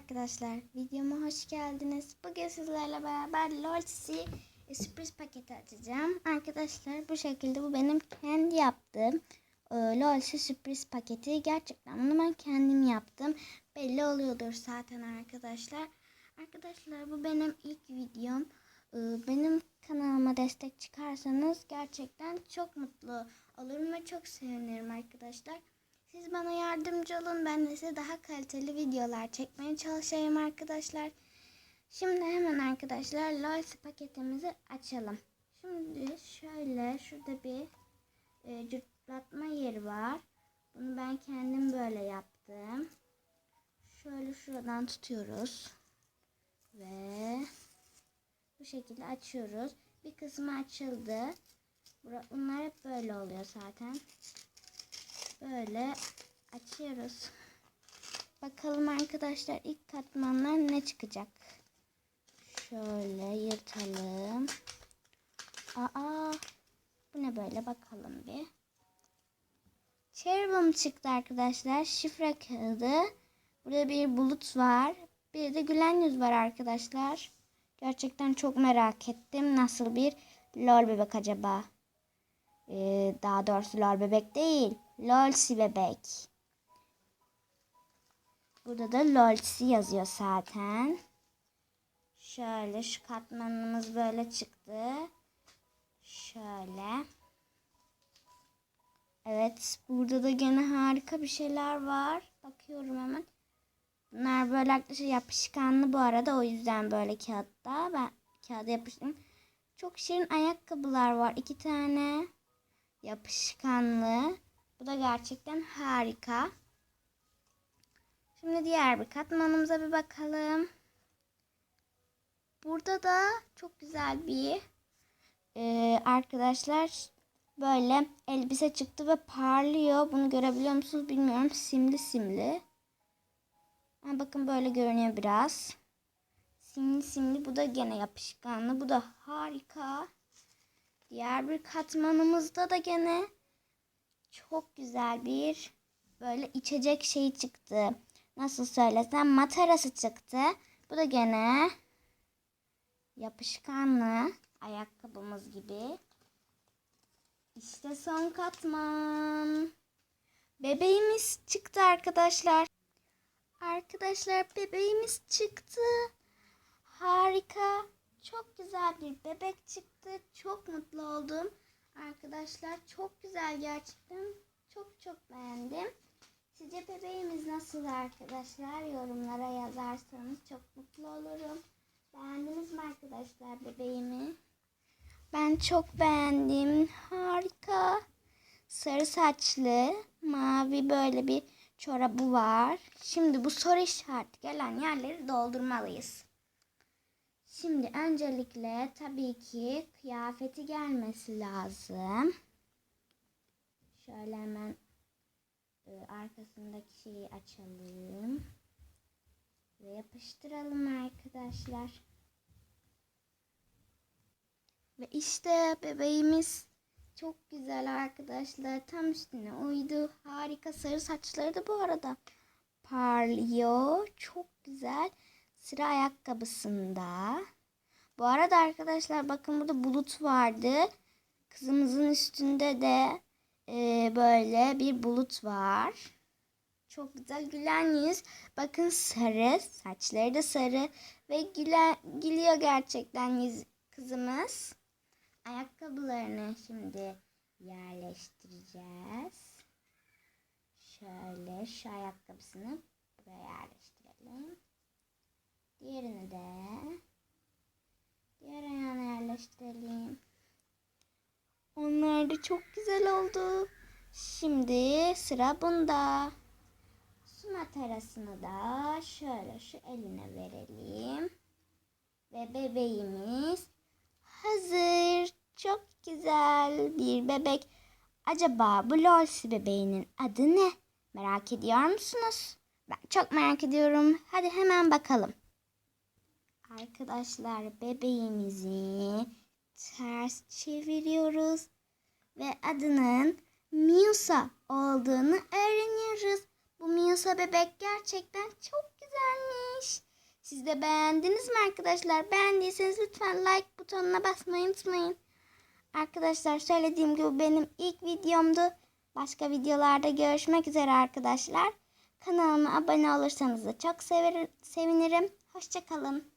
arkadaşlar, videoma hoş geldiniz. Bugün sizlerle beraber Lolsi sürpriz paketi açacağım. Arkadaşlar bu şekilde bu benim kendi yaptığım e, Lolsi sürpriz paketi. Gerçekten bunu ben kendim yaptım. Belli oluyordur zaten arkadaşlar. Arkadaşlar bu benim ilk videom. E, benim kanalıma destek çıkarsanız gerçekten çok mutlu olurum ve çok sevinirim arkadaşlar. Siz bana yardımcı olun. Ben de size daha kaliteli videolar çekmeye çalışayım arkadaşlar. Şimdi hemen arkadaşlar Loysi paketimizi açalım. Şimdi şöyle şurada bir e, cırtlatma yeri var. Bunu ben kendim böyle yaptım. Şöyle şuradan tutuyoruz. Ve bu şekilde açıyoruz. Bir kısmı açıldı. Bunlar hep böyle oluyor zaten. Böyle açıyoruz. Bakalım arkadaşlar ilk katmanlar ne çıkacak. Şöyle yırtalım. Aa bu ne böyle bakalım bir. Cherubim çıktı arkadaşlar. Şifre kağıdı. Burada bir bulut var. Bir de gülen yüz var arkadaşlar. Gerçekten çok merak ettim. Nasıl bir lol bebek acaba? Ee, daha doğrusu lol bebek değil. Lolsi bebek. Burada da Lolsi yazıyor zaten. Şöyle şu katmanımız böyle çıktı. Şöyle. Evet burada da gene harika bir şeyler var. Bakıyorum hemen. Bunlar böyle arkadaşlar yapışkanlı bu arada. O yüzden böyle kağıtta. Ben kağıda yapıştım. Çok şirin ayakkabılar var. iki tane yapışkanlı. Bu da gerçekten harika. Şimdi diğer bir katmanımıza bir bakalım. Burada da çok güzel bir e, arkadaşlar böyle elbise çıktı ve parlıyor. Bunu görebiliyor musunuz bilmiyorum. Simli simli. Ha, bakın böyle görünüyor biraz. Simli simli. Bu da gene yapışkanlı. Bu da harika. Diğer bir katmanımızda da gene çok güzel bir böyle içecek şey çıktı. Nasıl söylesem matarası çıktı. Bu da gene yapışkanlı ayakkabımız gibi. İşte son katman. Bebeğimiz çıktı arkadaşlar. Arkadaşlar bebeğimiz çıktı. Harika. Çok güzel bir bebek çıktı. Çok mutlu oldum. Arkadaşlar çok güzel gerçekten. Çok çok beğendim. Sizce bebeğimiz nasıl arkadaşlar? Yorumlara yazarsanız çok mutlu olurum. Beğendiniz mi arkadaşlar bebeğimi? Ben çok beğendim. Harika. Sarı saçlı, mavi böyle bir çorabı var. Şimdi bu soru işareti gelen yerleri doldurmalıyız. Şimdi öncelikle tabii ki kıyafeti gelmesi lazım. Şöyle hemen e, arkasındaki şeyi açalım. Ve yapıştıralım arkadaşlar. Ve işte bebeğimiz çok güzel arkadaşlar. Tam üstüne uydu. Harika sarı saçları da bu arada parlıyor. Çok güzel. Sıra ayakkabısında. Bu arada arkadaşlar bakın burada bulut vardı. Kızımızın üstünde de e, böyle bir bulut var. Çok güzel gülen yüz. Bakın sarı. Saçları da sarı. Ve gülen, gülüyor gerçekten yüz kızımız. Ayakkabılarını şimdi yerleştireceğiz. Şöyle şu ayakkabısını buraya yerleştirelim. Diğerini de diğer ayağına yerleştirelim. Onlar da çok güzel oldu. Şimdi sıra bunda. Su matarasını da şöyle şu eline verelim. Ve bebeğimiz hazır. Çok güzel bir bebek. Acaba bu Lolsi bebeğinin adı ne? Merak ediyor musunuz? Ben çok merak ediyorum. Hadi hemen bakalım. Arkadaşlar bebeğimizi ters çeviriyoruz ve adının Miusa olduğunu öğreniyoruz. Bu Miusa bebek gerçekten çok güzelmiş. Siz de beğendiniz mi arkadaşlar? Beğendiyseniz lütfen like butonuna basmayı unutmayın. Arkadaşlar söylediğim gibi benim ilk videomdu. Başka videolarda görüşmek üzere arkadaşlar. Kanalıma abone olursanız da çok sevinirim. Hoşçakalın.